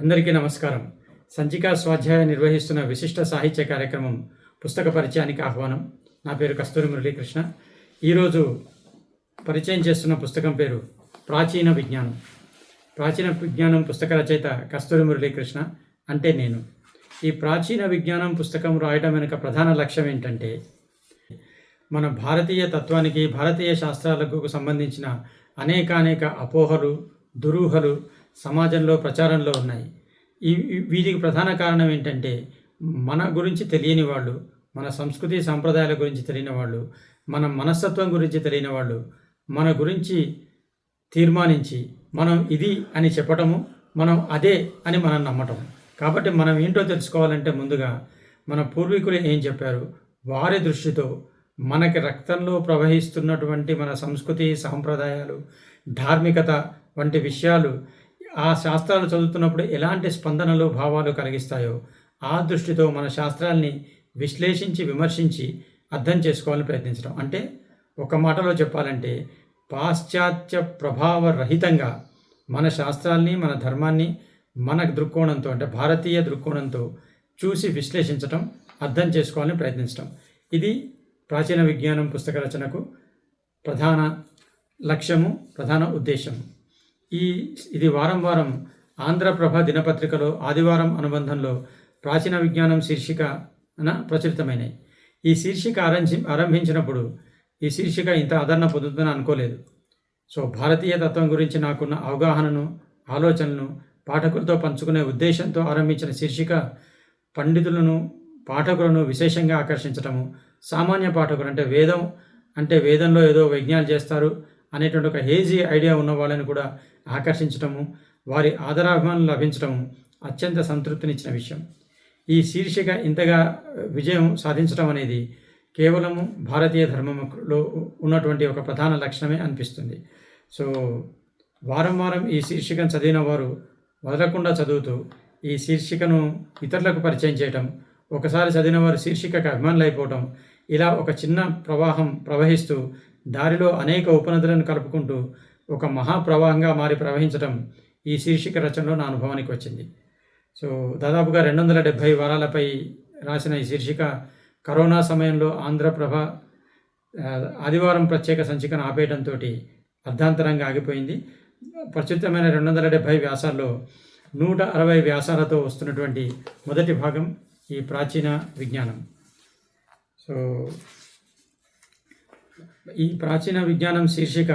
అందరికీ నమస్కారం. సంచికా స్వాధ్యాయ నిర్వహిస్తున్న విశిష్ట సాహిత్య కార్యక్రమం పుస్తక పరిచయానికి ఆహ్వానం. నా పేరు కస్తూరి మురళీకృష్ణ. ఈరోజు పరిచయం చేస్తున్న పుస్తకం పేరు ప్రాచీన విజ్ఞానం. ప్రాచీన విజ్ఞానం పుస్తక రచయిత కస్తూరి మురళీకృష్ణ అంటే నేను. ఈ ప్రాచీన విజ్ఞానం పుస్తకం రాయడం వెనుక ప్రధాన లక్ష్యం ఏంటంటే మన భారతీయ తత్వానికి భారతీయ శాస్త్రాలకు సంబంధించిన అనేకానేక అపోహలు దురూహలు సమాజంలో ప్రచారంలో ఉన్నాయి. ఈ వీటికి ప్రధాన కారణం ఏంటంటే మన గురించి తెలియని వాళ్ళు మన సంస్కృతి సాంప్రదాయాల గురించి తెలియని వాళ్ళు మన మనస్తత్వం గురించి తెలియని వాళ్ళు మన గురించి తీర్మానించి మనం ఇది అని చెప్పటము మనం అదే అని మనం నమ్మటం కాబట్టి మనం ఏంటో తెలుసుకోవాలంటే ముందుగా మన పూర్వీకులు ఏం చెప్పారు? వారి దృష్టితో మనకి రక్తంలో ప్రవహిస్తున్నటువంటి మన సంస్కృతి సాంప్రదాయాలు ధార్మికత వంటి విషయాలు ఆ శాస్త్రాలు చదువుతున్నప్పుడు ఎలాంటి స్పందనలు భావాలు కలిగిస్తాయో ఆ దృష్టితో మన శాస్త్రాల్ని విశ్లేషించి విమర్శించి అర్థం చేసుకోవాలని ప్రయత్నించడం. అంటే ఒక మాటలో చెప్పాలంటే పాశ్చాత్య ప్రభావ రహితంగా మన శాస్త్రాల్ని మన ధర్మాన్ని మన దృక్కోణంతో అంటే భారతీయ దృక్కోణంతో చూసి విశ్లేషించటం అర్థం చేసుకోవాలని ప్రయత్నించడం ఇది ప్రాచీన విజ్ఞానం పుస్తక రచనకు ప్రధాన లక్ష్యము ప్రధాన ఉద్దేశము. ఈ ఇది వారం వారం ఆంధ్రప్రభ దినపత్రికలో ఆదివారం అనుబంధంలో ప్రాచీన విజ్ఞానం శీర్షికన ప్రచురితమైనవి ఈ శీర్షిక ఆరంభి ఆరంభించినప్పుడు ఈ శీర్షిక ఇంత ఆదరణ పొందుతుందని అనుకోలేదు. సో భారతీయ తత్వం గురించి నాకున్న అవగాహనను ఆలోచనలను పాఠకులతో పంచుకునే ఉద్దేశంతో ఆరంభించిన శీర్షిక పండితులను పాఠకులను విశేషంగా ఆకర్షించటము సామాన్య పాఠకులు అంటే వేదం అంటే వేదంలో ఏదో వైజ్ఞాలు చేస్తారు అనేటువంటి ఒక హేజీ ఐడియా ఉన్న వాళ్ళని కూడా ఆకర్షించటము వారి ఆదరాభిమానం లభించటము అత్యంత సంతృప్తినిచ్చిన విషయం. ఈ శీర్షిక ఇంతగా విజయం సాధించడం అనేది కేవలము భారతీయ ధర్మంలో ఉన్నటువంటి ఒక ప్రధాన లక్షణమే అనిపిస్తుంది. సో వారం వారం ఈ శీర్షికను చదివిన వారు వదలకుండా చదువుతూ ఈ శీర్షికను ఇతరులకు పరిచయం చేయటం ఒకసారి చదివిన వారు శీర్షికకు అభిమానులు అయిపోవటం ఇలా ఒక చిన్న ప్రవాహం ప్రవహిస్తూ దారిలో అనేక ఉపనదులను కలుపుకుంటూ ఒక మహాప్రవాహంగా మారి ప్రవహించడం ఈ శీర్షిక రచనలో నా అనుభవానికి వచ్చింది. సో దాదాపుగా రెండు వందల డెబ్భై వారాలపై రాసిన ఈ శీర్షిక కరోనా సమయంలో ఆంధ్రప్రభ ఆదివారం ప్రత్యేక సంచికను ఆపేయడంతో అర్ధాంతరంగా ఆగిపోయింది. ప్రచురితమైన రెండు వందల డెబ్భై వ్యాసాల్లో నూట అరవై వ్యాసాలతో వస్తున్నటువంటి మొదటి భాగం ఈ ప్రాచీన విజ్ఞానం. సో ఈ ప్రాచీన విజ్ఞానం శీర్షిక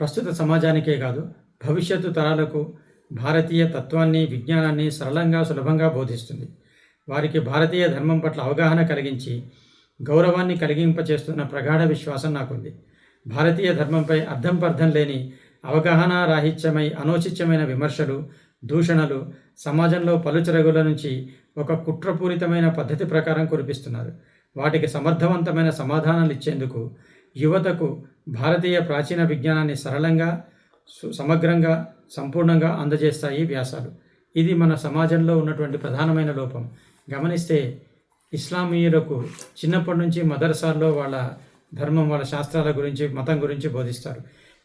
ప్రస్తుత సమాజానికే కాదు భవిష్యత్తు తరాలకు భారతీయ తత్వాన్ని విజ్ఞానాన్ని సరళంగా సులభంగా బోధిస్తుంది. వారికి భారతీయ ధర్మం పట్ల అవగాహన కలిగించి గౌరవాన్ని కలిగింపచేస్తున్న ప్రగాఢ విశ్వాసం నాకుంది. భారతీయ ధర్మంపై అర్థం పర్థం లేని అవగాహన రాహిత్యమై అనౌచిత్యమైన విమర్శలు దూషణలు సమాజంలో పలుచరగుల నుంచి ఒక కుట్రపూరితమైన పద్ధతి ప్రకారం కురిపిస్తున్నారు. వాటికి సమర్థవంతమైన సమాధానాలు ఇచ్చేందుకు యువతకు భారతీయ ప్రాచీన విజ్ఞానాన్ని సరళంగా సు- సమగ్రంగా సంపూర్ణంగా అందజేస్తాయి వ్యాసాలు. ఇది మన సమాజంలో ఉన్నటువంటి ప్రధానమైన లోపం. గమనిస్తే ఇస్లామీయులకు చిన్నప్పటి నుంచి మదర్సాల్లో వాళ్ళ ధర్మం వాళ్ళ శాస్త్రాల గురించి మతం గురించి బోధిస్తారు.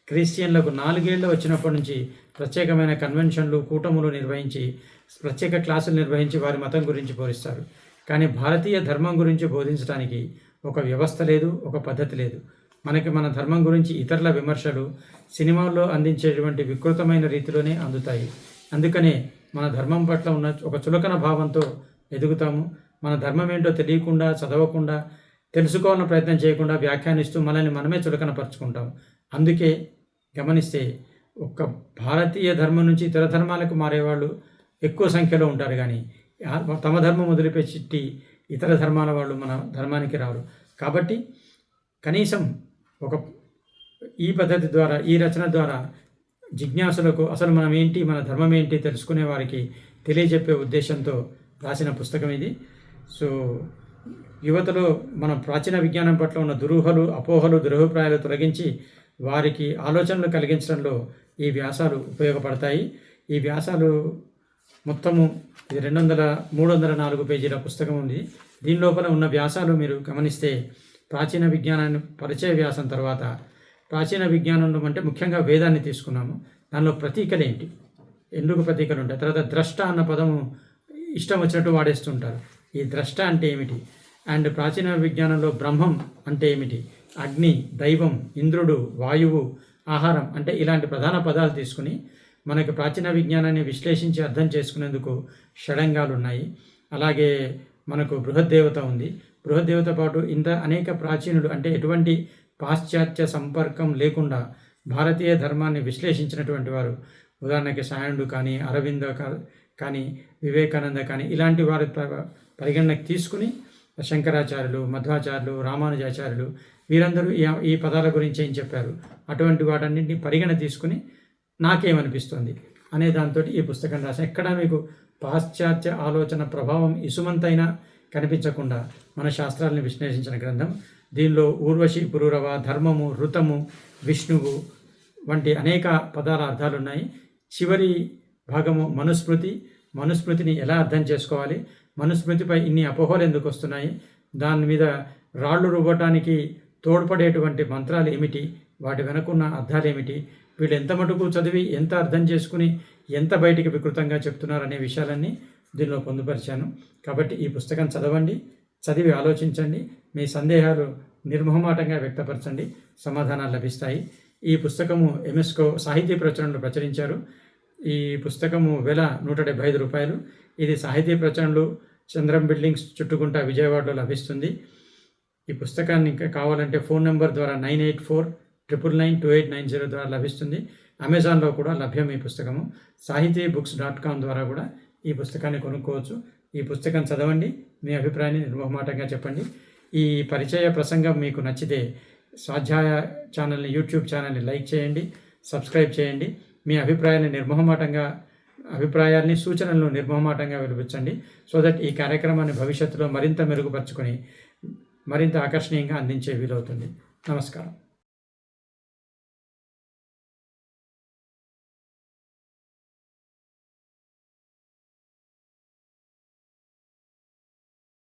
క్రిస్టియన్లకు నాలుగేళ్ళు వచ్చినప్పటి నుంచి ప్రత్యేకమైన కన్వెన్షన్లు కూటములు నిర్వహించి ప్రత్యేక క్లాసులు నిర్వహించి వారి మతం గురించి బోధిస్తారు. కానీ భారతీయ ధర్మం గురించి బోధించడానికి ఒక వ్యవస్థ లేదు ఒక పద్ధతి లేదు. మనకి మన ధర్మం గురించి ఇతరుల విమర్శలు సినిమాల్లో అందించేటువంటి వికృతమైన రీతిలోనే అందుతాయి. అందుకనే మన ధర్మం పట్ల ఉన్న ఒక చులకన భావంతో ఎదుగుతాము. మన ధర్మం ఏంటో తెలియకుండా చదవకుండా తెలుసుకోవాలని ప్రయత్నం చేయకుండా వ్యాఖ్యానిస్తూ మనల్ని మనమే చులకన పరుచుకుంటాం అందుకే గమనిస్తే ఒక్క భారతీయ ధర్మం నుంచి ఇతర ధర్మాలకు మారేవాళ్ళు ఎక్కువ సంఖ్యలో ఉంటారు. కానీ తమ ధర్మం వదిలిపెట్టి ఇతర ధర్మాల వాళ్ళు మన ధర్మానికి రారు. కాబట్టి కనీసం ఒక ఈ పద్ధతి ద్వారా ఈ రచన ద్వారా జిజ్ఞాసులకు అసలు మనం ఏంటి మన ధర్మం ఏంటి తెలుసుకునే వారికి తెలియజెప్పే ఉద్దేశంతో రాసిన పుస్తకం ఇది. సో యువతలో మన ప్రాచీన విజ్ఞానం పట్ల ఉన్న దురూహలు అపోహలు దురభిప్రాయాలు తొలగించి వారికి ఆలోచనలు కలిగించడంలో ఈ వ్యాసాలు ఉపయోగపడతాయి. ఈ వ్యాసాలు మొత్తము రెండు వందల మూడు వందల నాలుగు పేజీల పుస్తకం ఉంది. దీని లోపల ఉన్న వ్యాసాలు మీరు గమనిస్తే ప్రాచీన విజ్ఞానాన్ని పరిచయ వ్యాసం తర్వాత ప్రాచీన విజ్ఞానంలో అంటే ముఖ్యంగా వేదాన్ని తీసుకున్నాము. దానిలో ప్రతీకలు ఏంటి? ఎందుకు ప్రతీకలు ఉంటాయి? తర్వాత ద్రష్ట అన్న పదము ఇష్టం వచ్చినట్టు వాడేస్తుంటారు. ఈ ద్రష్ట అంటే ఏమిటి? అండ్ ప్రాచీన విజ్ఞానంలో బ్రహ్మం అంటే ఏమిటి? అగ్ని దైవం ఇంద్రుడు వాయువు ఆహారం అంటే ఇలాంటి ప్రధాన పదాలు తీసుకుని మనకి ప్రాచీన విజ్ఞానాన్ని విశ్లేషించి అర్థం చేసుకునేందుకు షడంగాలు ఉన్నాయి. అలాగే మనకు బృహద్దేవత ఉంది. బృహదేవతో పాటు ఇంత అనేక ప్రాచీనులు అంటే ఎటువంటి పాశ్చాత్య సంపర్కం లేకుండా భారతీయ ధర్మాన్ని విశ్లేషించినటువంటి వారు. ఉదాహరణకి సాయనుడు కానీ అరవింద కానీ వివేకానంద కానీ ఇలాంటి వారి పరిగణనకు తీసుకుని శంకరాచార్యులు మధ్వాచార్యులు రామానుజాచార్యులు వీరందరూ ఈ ఈ పదాల గురించి ఏం చెప్పారు? అటువంటి వాటన్నింటినీ పరిగణ తీసుకుని నాకేమనిపిస్తుంది? అనే దాంతో ఈ పుస్తకం రాశాను. ఎక్కడ మీకు పాశ్చాత్య ఆలోచన ప్రభావం ఇసుమంతైనా కనిపించకుండా మన శాస్త్రాలను విశ్లేషించిన గ్రంథం. దీనిలో ఊర్వశి పురూరవ ధర్మము ఋతము విష్ణువు వంటి అనేక పదాల అర్థాలు ఉన్నాయి చివరి భాగము మనుస్మృతి. మనుస్మృతిని ఎలా అర్థం చేసుకోవాలి? మనుస్మృతిపై ఇన్ని అపోహలు ఎందుకు వస్తున్నాయి? దాని మీద రాళ్ళు రువ్వటానికి తోడ్పడేటువంటి మంత్రాలు ఏమిటి? వాటి వెనకున్న అర్థాలు ఏమిటి? వీళ్ళు ఎంత మటుకు చదివి ఎంత అర్థం చేసుకుని ఎంత బయటికి వికృతంగా చెప్తున్నారు అనే విషయాలన్నీ దీనిలో పొందుపరిచాను. కాబట్టి ఈ పుస్తకం చదవండి చదివి ఆలోచించండి మీ సందేహాలు నిర్మోహమాటంగా వ్యక్తపరచండి సమాధానాలు లభిస్తాయి. ఈ పుస్తకము ఎంఎస్కో సాహితీ ప్రచురణలు ప్రచురించారు. ఈ పుస్తకము వెల నూట డెబ్బై ఐదు రూపాయలు. ఇది సాహితీ ప్రచురణలు చంద్రం బిల్డింగ్స్ చుట్టుకుంటా విజయవాడలో లభిస్తుంది. ఈ పుస్తకాన్ని ఇంకా కావాలంటే ఫోన్ నెంబర్ ద్వారా nine eight four triple nine two eight nine zero ద్వారా లభిస్తుంది. అమెజాన్లో కూడా లభ్యం ఈ పుస్తకము. సాహితీ బుక్స్ డాట్ కామ్ ద్వారా కూడా ఈ పుస్తకాన్ని కొనుక్కోవచ్చు. ఈ పుస్తకం చదవండి. మీ అభిప్రాయాన్ని నిర్మోహమాటంగా చెప్పండి. ఈ పరిచయ ప్రసంగం మీకు నచ్చితే స్వాధ్యాయ ఛానల్ని యూట్యూబ్ ఛానల్ని లైక్ చేయండి సబ్స్క్రైబ్ చేయండి. మీ అభిప్రాయాన్ని నిర్మోహమాటంగా అభిప్రాయాల్ని సూచనలను నిర్మోహమాటంగా వినిపించండి. సో దట్ ఈ కార్యక్రమాన్ని భవిష్యత్తులో మరింత మెరుగుపరుచుకొని మరింత ఆకర్షణీయంగా అందించే వీలవుతుంది. నమస్కారం.